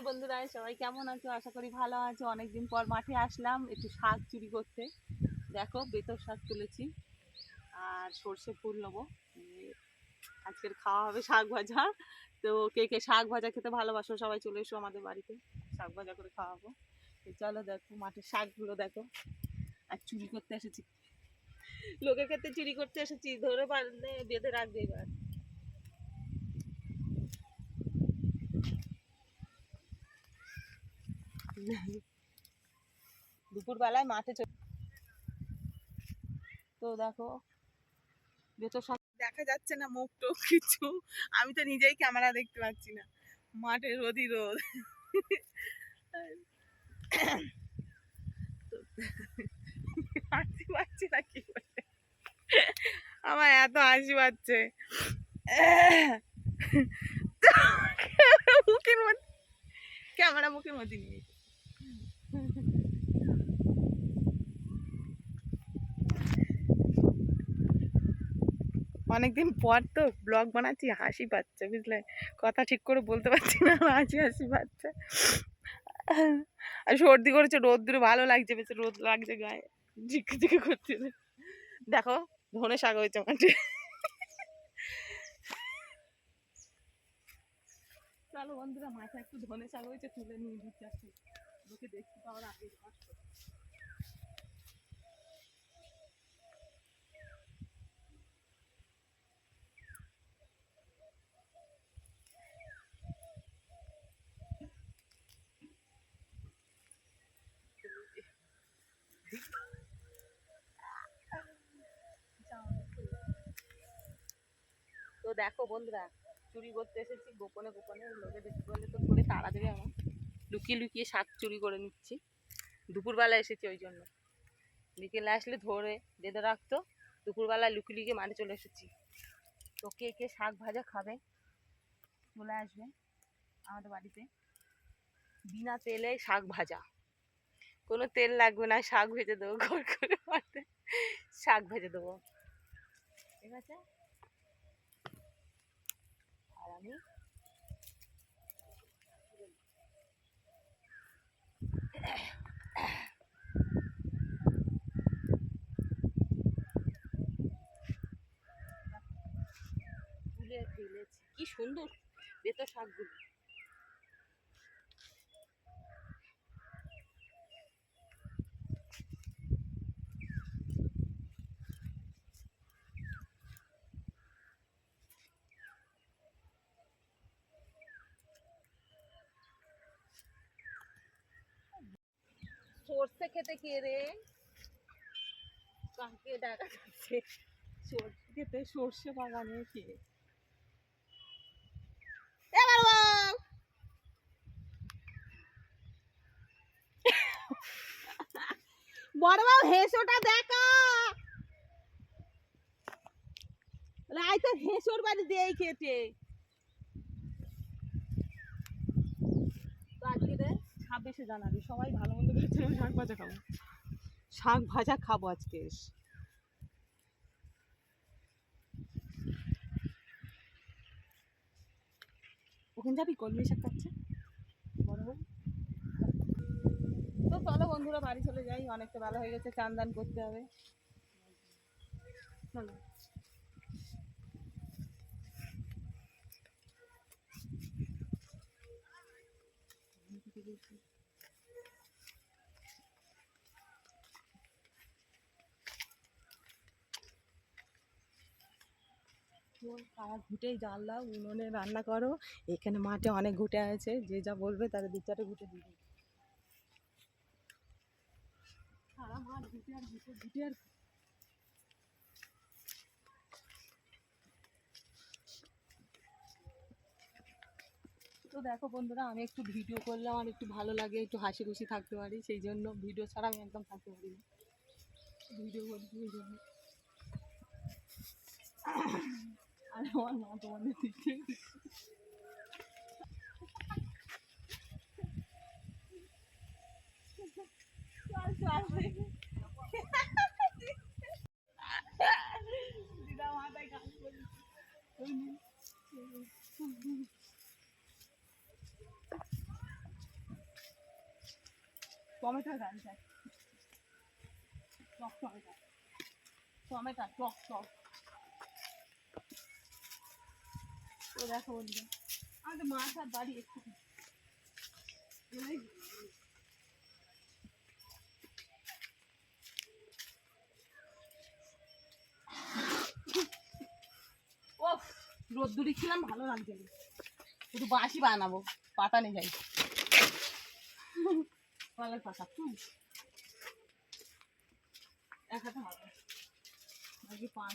High বন্ধুরা, সবাই কেমন আছো? আশা করি ভালো আছো। অনেকদিন পর মাঠে আসলাম একটু শাক চুরি করতে। দেখো, বেতর শাক তুলেছি। আর সর্ষে ফুল নেব। আজকের খাওয়া হবে শাক ভাজা। তো কে কে শাক ভাজা খেতে ভালোবাসো, সবাই চলে এসো আমাদের বাড়িতে। শাক ভাজা করে খাওয়াবো। তো চলো দেখো, মাঠের শাকগুলো দেখো। আর চুরি করতে এসেছি। লোকের ক্ষেত্রে চুরি করতে এসেছি। ধরে পারলে বেঁধে রাখবে এবার। দুপুরবেলায় মাঠে চলে তো দেখো বেতর শাক দেখা যাচ্ছে না মুখ টুক কিছু। আমি তো নিজেই ক্যামেরা দেখতে পাচ্ছি না। মাঠে রোদই রোদ। হাসি পাচ্ছে না কি আমার এত হাসি পাচ্ছে। ক্যামেরা মুখের মধ্যে নিয়ে অনেকদিন পর তো ব্লগ বানাচ্ছি, হাসি পাচ্ছে, বুঝলে? কথা ঠিক করে বলতে পারছি না, হাসি হাসি পাচ্ছে। আর সর্দি করেছে রোদ দূরে ভালো লাগছে, বেশ রোদ লাগছে গায়ে। ঝিকে ঝিকে করছে দেখো, ধনে শাক হয়েছে মাঠে চলো বন্ধুরা মাথা একটু ধনে শাক হয়েছে, তুলে নিয়ে দিচ্ছে লোকে দেখতে পাওয়ার আগে তো দেখো বন্ধুরা, চুরি করতে এসেছি, গোপনে গোপনে লোকে দেখতে পেলে তো করে তাড়া দেবে আমার। লুকিয়ে লুকিয়ে শাক চুরি করে নিচ্ছি। দুপুরবেলা এসেছি ওই জন্য। বিকেলে আসলে ধরে বেঁধে রাখতো। দুপুরবেলা লুকিয়ে লুকিয়ে মাঠে চলে এসেছি। তো কে কে শাক ভাজা খাবে চলে আসবে আমাদের বাড়িতে। বিনা তেলে শাক ভাজা। কোনো তেল লাগবে না, শাক ভেজে দেবো, ঘর করে মাঠে শাক ভেজে দেবো। ঠিক আছে? আর আমি তুলে ফেলেছি কি সুন্দর বেত শাকগুলো। সর্ষে খেতে কে রে? কাকে দেখা যাচ্ছে? সর্ষে খেতে সর্ষে বাগানে কে? এবার বল। বড় বাবু হেসোটা দেখো। রাই তো হেসোর বাড়ি দিয়েই খেতে তো আজকে রে ছাব্বিশে জানুয়ারি সবাই ভালো মন্দ আমি শাক ভাজা খাব। শাক ভাজা খাব আজকে ওখানে যাবি? কলমি শাক খাচ্ছে? বড় বউ? তো চলো বন্ধুরা বাড়ি চলে যাই অনেকটা বেলা হয়ে গেছে চান দান করতে হবে। চলো। তারা ঘুটেই দাও উনুনে রান্না করো। এখানে মাঠে অনেক ঘুটে আছে, যে যা বলবে তারা দু চারটে ঘুটে দিবে। সারা তো দেখো বন্ধুরা, আমি একটু ভিডিও করলে আমার একটু ভালো লাগে, একটু হাসি খুশি থাকতে পারি, সেই জন্য ভিডিও ছাড়া আমি একদম থাকতে পারি না। ভিডিও করছি এই জন্য আর আমার মা তোমাদের দিচ্ছে চল চল দিদা মাথায় গান করছে টমেটো গাছ গাছ টক টমেটো টমেটো টক টক তো দেখো বন্ধুরা, আমাদের মাছ বাড়ি একটু ও রোদ্দুরি ছিলাম ভালো লাগছে না। শুধু বাঁশি বানাবো, পাতা নিয়ে যাই। কলের পাতা এক হাতে হবে। পান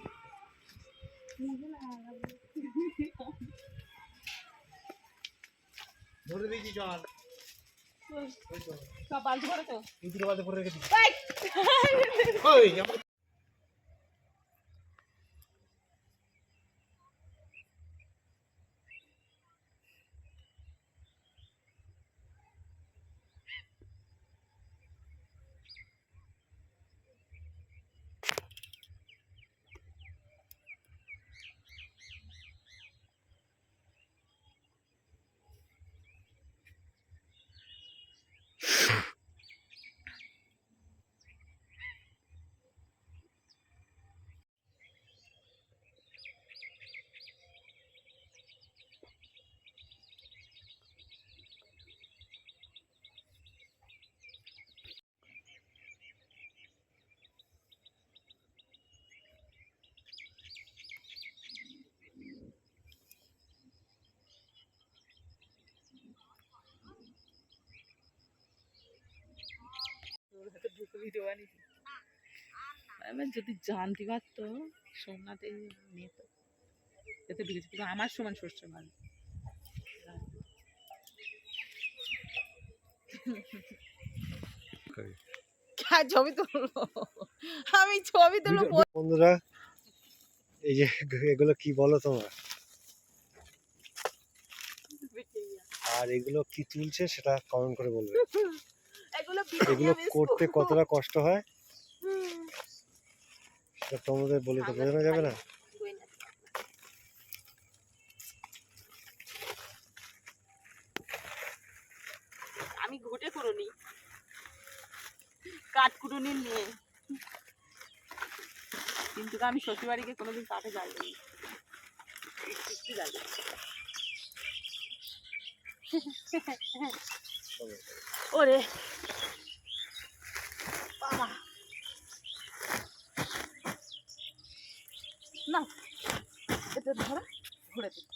ধরে দিয়েছি চল। সব বালতি করে তো। ইঁদুর বাদে ভরে রেখে দিই! ওই ভিডিও বানিয়েছি। আমি যদি জানতে পারতো সোমনাথে নিত এতে ঢুকেছি কিন্তু আমার সমান শস্য মানে ছবি তুলবো। আমি ছবি তুলবো। বন্ধুরা এই যে এগুলো কি বলো তোমরা? আর এগুলো কি তুলছে সেটা কমেন্ট করে বলবে। এগুলো করতে কতটা কষ্ট হয়? সেটা তোমাদের বলে তো বোঝানো যাবে না? আমি ঘুটে করনি কাঠ কুটুনির নিয়ে। কিন্তু আমি শ্বশুরবাড়িকে কোনোদিন কাঠে যাইনি যাই ওরে। বাবা। না এটা ধরা ঘুরে দিই।